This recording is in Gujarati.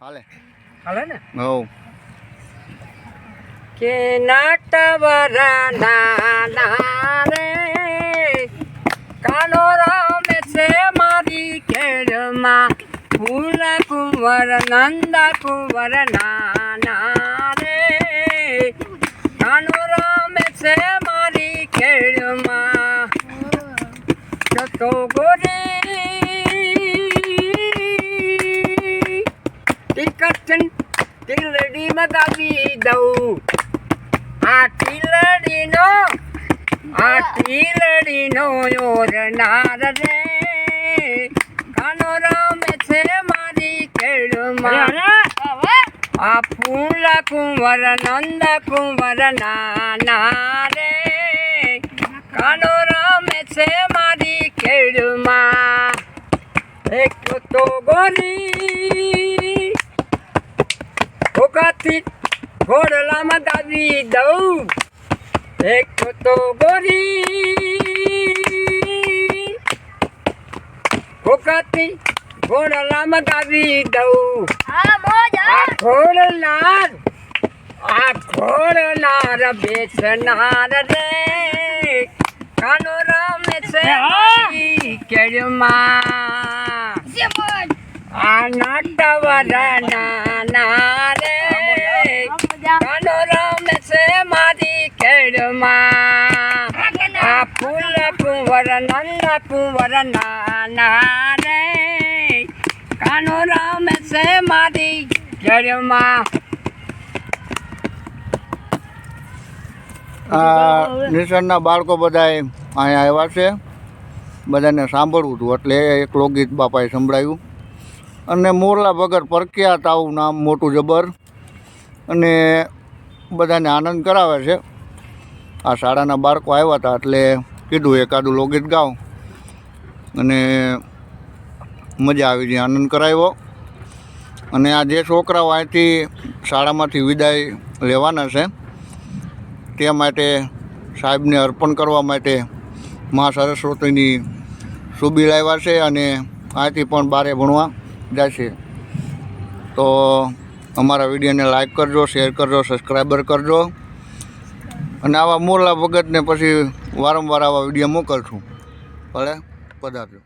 હાલે. હાલે ને? હવ કે નાટવરા નાના રે. કાનો રમે છે મારી ખેડમાં. ફૂલ કુંવર નંદ કુંવર નાના રે. કાનો રમે છે મારી કેળમાં જતો ગોરી ટિકટ ટીલડી મગાવી દઉં. આ ટીલડીનો આ ટીલડીનો યોરનાર રે. કાનો રમે છે મારી ખેડમાં. આ ફૂલ કુંવર નંદ કુંવર નાના રે. કાનો રમે છે મારી ખેડમાં. એક તો ગોરી ભોગાથી ઘોડલામાં દાવી દઉં. એક તો ગોરી. ભોગાથી ઘોડલામાં દાવી દઉં. આ ઘોડનાર આ ઘોડનાર બેસનાર રે. કાનો રમે છે કેળમાં. આ નાટવર નાના ખેડમાં આ ફૂલ કુંવર નંદ કુંવર નાના રે. કાનો રામ છે મારી આ નિશાળના બાળકો બધા અહીંયા આવ્યા છે. બધાને સાંભળવું હતું એટલે એક લોકગીત બાપાએ સંભળાયું. અને મોરલા વગર પરક્યા આવું નામ મોટું જબર. અને બધાને આનંદ કરાવે છે. આ શાળાના બાળકો આવ્યા હતા એટલે કીધું એકાદું લોકગીત ગાઉં. અને મજા આવી ગઈ, આનંદ કરાવ્યો. અને આ જે છોકરાઓ અહીંથી શાળામાંથી વિદાય લેવાના છે, તે માટે સાહેબને અર્પણ કરવા માટે મા સરસ્વતીની સુબી લાવ્યા છે અને અહીંથી પણ બારે ભણવા જશે તો અમારા વિડીયોને લાઈક કરજો, શેર કરજો, સબસ્ક્રાઈબર કરજો. અને આવા મોરલા ભગતને પછી વારંવાર આવા વીડિયો મોકલશું. ભલે? પધારજો.